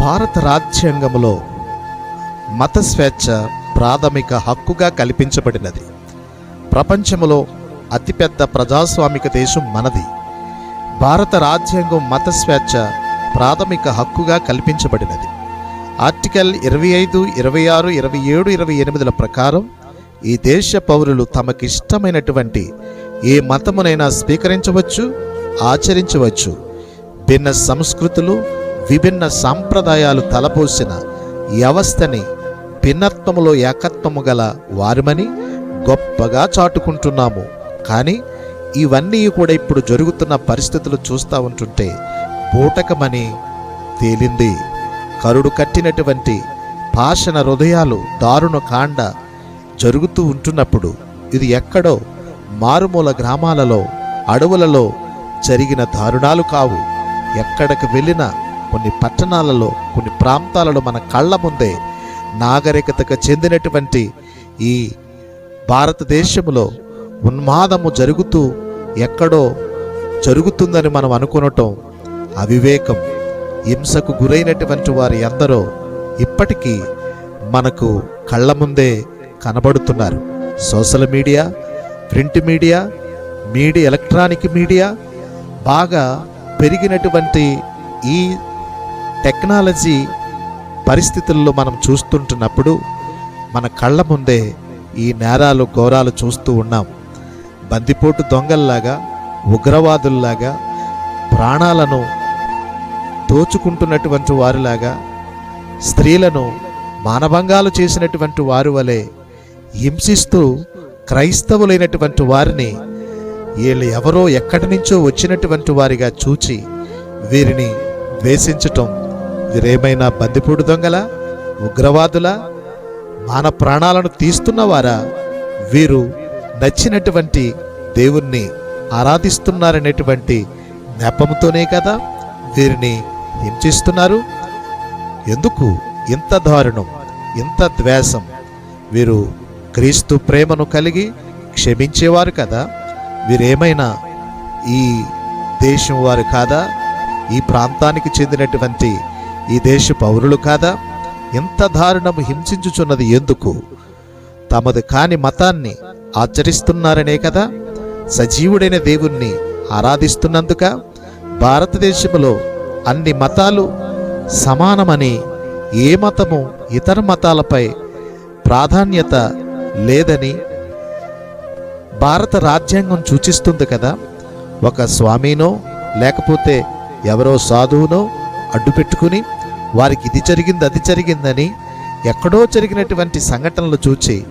భారత రాజ్యాంగంలో మత స్వేచ్ఛ ప్రాథమిక హక్కుగా కల్పించబడినది. ప్రపంచంలో అతిపెద్ద ప్రజాస్వామిక దేశం మనది. భారత రాజ్యాంగం మత స్వేచ్ఛ ప్రాథమిక హక్కుగా కల్పించబడినది. ఆర్టికల్ ఇరవై ఐదు ఇరవై ఆరు ఇరవై ఏడు ఇరవై ఎనిమిదిల ప్రకారం ఈ దేశ పౌరులు తమకిష్టమైనటువంటి ఏ మతమునైనా స్వీకరించవచ్చు ఆచరించవచ్చు. భిన్న సంస్కృతులు విభిన్న సాంప్రదాయాలు తలపోసిన వ్యవస్థని భిన్నత్వములో ఏకత్వము గల వారిమని గొప్పగా చాటుకుంటున్నాము. కానీ ఇవన్నీ కూడా ఇప్పుడు జరుగుతున్న పరిస్థితులు చూస్తూ ఉంటుంటే బూటకమని తేలింది. కరుడు కట్టినటువంటి పాషణ హృదయాలు దారుణ కాండ జరుగుతూ ఉంటున్నప్పుడు ఇది ఎక్కడో మారుమూల గ్రామాలలో అడవులలో జరిగిన దారుణాలు కావు. ఎక్కడికి వెళ్ళినా కొన్ని పట్టణాలలో కొన్ని ప్రాంతాలలో మన కళ్ళ ముందే నాగరికతకు చెందినటువంటి ఈ భారతదేశంలో ఉన్మాదము జరుగుతూ ఎక్కడో జరుగుతుందని మనం అనుకునటం అవివేకం. హింసకు గురైనటువంటి వారి ఎందరో ఇప్పటికీ మనకు కళ్ళ ముందే కనబడుతున్నారు. Social media print media media electronic media బాగా పెరిగినటువంటి ఈ టెక్నాలజీ పరిస్థితుల్లో మనం చూస్తుంటున్నప్పుడు మన కళ్ళ ముందే ఈ నేరాలు ఘోరాలు చూస్తూ ఉన్నాం. బందిపోటు దొంగల్లాగా ఉగ్రవాదుల్లాగా ప్రాణాలను దోచుకుంటున్నటువంటి వారిలాగా స్త్రీలను మానభంగాలు చేసినటువంటి వారి వలె హింసిస్తూ క్రైస్తవులైనటువంటి వారిని వీళ్ళు ఎవరో ఎక్కడి నుంచో వచ్చినటువంటి వారిగా చూచి వీరిని ద్వేషించటం వీరేమైనా బందిపూడి దొంగల? ఉగ్రవాదుల? మాన ప్రాణాలను తీస్తున్నవారా? వీరు నచ్చినటువంటి దేవుణ్ణి ఆరాధిస్తున్నారనేటువంటి నెపంతోనే కదా వీరిని హింసిస్తున్నారు. ఎందుకు ఇంత దారుణం ఇంత ద్వేషం? వీరు క్రీస్తు ప్రేమను కలిగి క్షమించేవారు కదా? వీరేమైనా ఈ దేశం వారు కాదా? ఈ ప్రాంతానికి చెందినటువంటి ఈ దేశ పౌరులు కాదా? ఇంత దారుణము హింసించుచున్నది ఎందుకు? తమది కాని మతాన్ని ఆచరిస్తున్నారనే కదా? సజీవుడైన దేవుణ్ణి ఆరాధిస్తున్నందుక భారతదేశంలో అన్ని మతాలు సమానమని ఏ మతము ఇతర మతాలపై ప్రాధాన్యత లేదని భారత రాజ్యాంగం సూచిస్తుంది కదా? ఒక స్వామినో లేకపోతే ఎవరో సాధువునో అడ్డు పెట్టుకుని వారికి ఇది జరిగింది అది జరిగిందని ఎక్కడో జరిగినటువంటి సంఘటనలు చూచి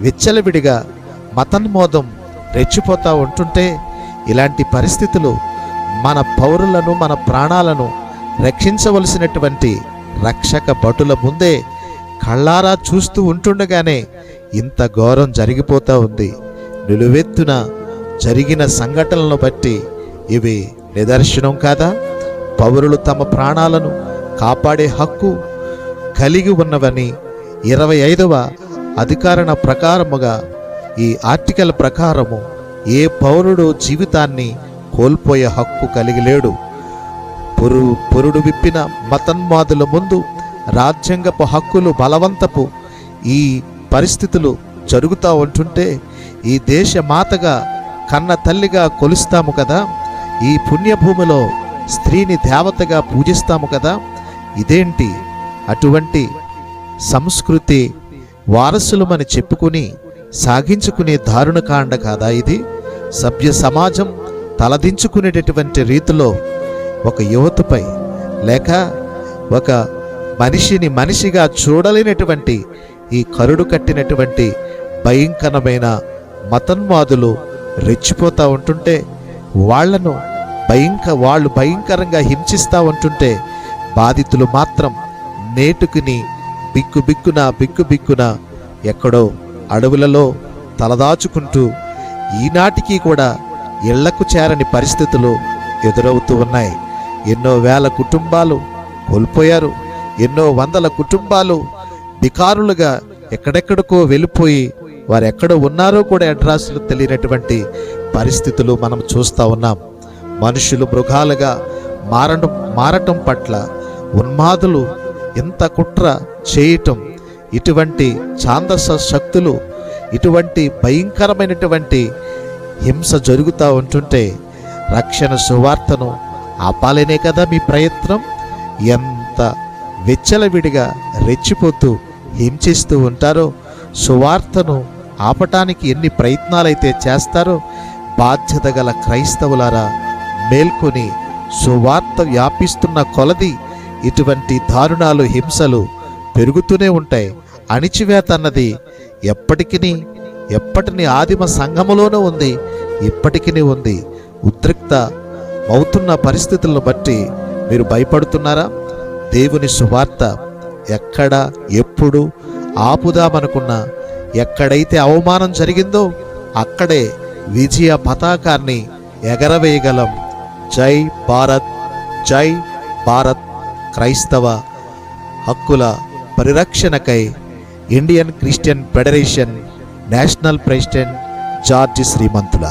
విచ్చలవిడిగా మతన్మోదం రెచ్చిపోతూ ఉంటుంటే ఇలాంటి పరిస్థితులు మన పౌరులను మన ప్రాణాలను రక్షించవలసినటువంటి రక్షక భటుల ముందే కళ్ళారా చూస్తూ ఉంటుండగానే ఇంత ఘోరం జరిగిపోతూ ఉంది. నిలువెత్తున జరిగిన సంఘటనలను బట్టి ఇవి నిదర్శనం కాదా? పౌరులు తమ ప్రాణాలను కాపాడే హక్కు కలిగి ఉన్నవని ఇరవై ఐదవ అధికారణ ప్రకారముగా ఈ ఆర్టికల్ ప్రకారము ఏ పౌరుడు జీవితాన్ని కోల్పోయే హక్కు కలిగి లేడు. పురు పురుడు విప్పిన మతన్మాదుల ముందు రాజ్యాంగపు హక్కులు బలవంతపు ఈ పరిస్థితులు జరుగుతూ ఉంటుంటే ఈ దేశ మాతగా కన్న తల్లిగా కొలుస్తాము కదా? ఈ పుణ్యభూమిలో స్త్రీని దేవతగా పూజిస్తాము కదా? ఇదేంటి? అటువంటి సంస్కృతి వారసులమని చెప్పుకుని సాగించుకునే దారుణకాండ కాదా ఇది? సభ్య సమాజం తలదించుకునేటటువంటి రీతిలో ఒక యువతపై లేక ఒక మనిషిని మనిషిగా చూడలేనటువంటి ఈ కరుడు కట్టినటువంటి భయంకరమైన మతన్వాదులు రెచ్చిపోతూ ఉంటుంటే వాళ్ళను భయంక వాళ్ళు భయంకరంగా హింసిస్తూ ఉంటుంటే బాధితులు మాత్రం నేటుకుని బిక్కు బిక్కున బిక్కు బిక్కున ఎక్కడో అడవులలో తలదాచుకుంటూ ఈనాటికి కూడా ఇళ్ళకు చేరని పరిస్థితులు ఎదురవుతూ ఉన్నాయి. ఎన్నో వేల కుటుంబాలు కోల్పోయారు. ఎన్నో వందల కుటుంబాలు బికారులుగా ఎక్కడెక్కడికో వెళ్ళిపోయి వారు ఎక్కడ ఉన్నారో కూడా అడ్రస్లు తెలియనటువంటి పరిస్థితులు మనం చూస్తూ ఉన్నాం. మనుషులు మృగాలుగా మారడం మారటం పట్ల ఉన్మాదులు ఇంత కుట్ర చేయటం? ఇటువంటి ఛాందస శక్తులు ఇటువంటి భయంకరమైనటువంటి హింస జరుగుతూ ఉంటుంటే రక్షణ సువార్తను ఆపాలనే కదా మీ ప్రయత్నం? ఎంత వెచ్చలవిడిగా రెచ్చిపోతూ హింసిస్తూ ఉంటారో? సువార్తను ఆపటానికి ఎన్ని ప్రయత్నాలైతే చేస్తారో బాధ్యత గల క్రైస్తవులారా మేల్కొని సువార్త వ్యాపిస్తున్న కొలది ఇటువంటి దారుణాలు హింసలు పెరుగుతూనే ఉంటాయి. అణిచివేత అన్నది ఎప్పటికీ ఎప్పటిని ఆదిమ సంఘములోనూ ఉంది ఇప్పటికీ ఉంది. ఉద్రిక్త అవుతున్న పరిస్థితులను బట్టి మీరు భయపడుతున్నారా? దేవుని సువార్త ఎక్కడ ఎప్పుడు ఆపుదామనుకున్నా ఎక్కడైతే అవమానం జరిగిందో అక్కడే విజయ పతాకాన్ని ఎగరవేయగలం. జై భారత్ జై భారత్. క్రైస్తవ హక్కుల పరిరక్షణకై Indian Christian federation national president George Srimanthula.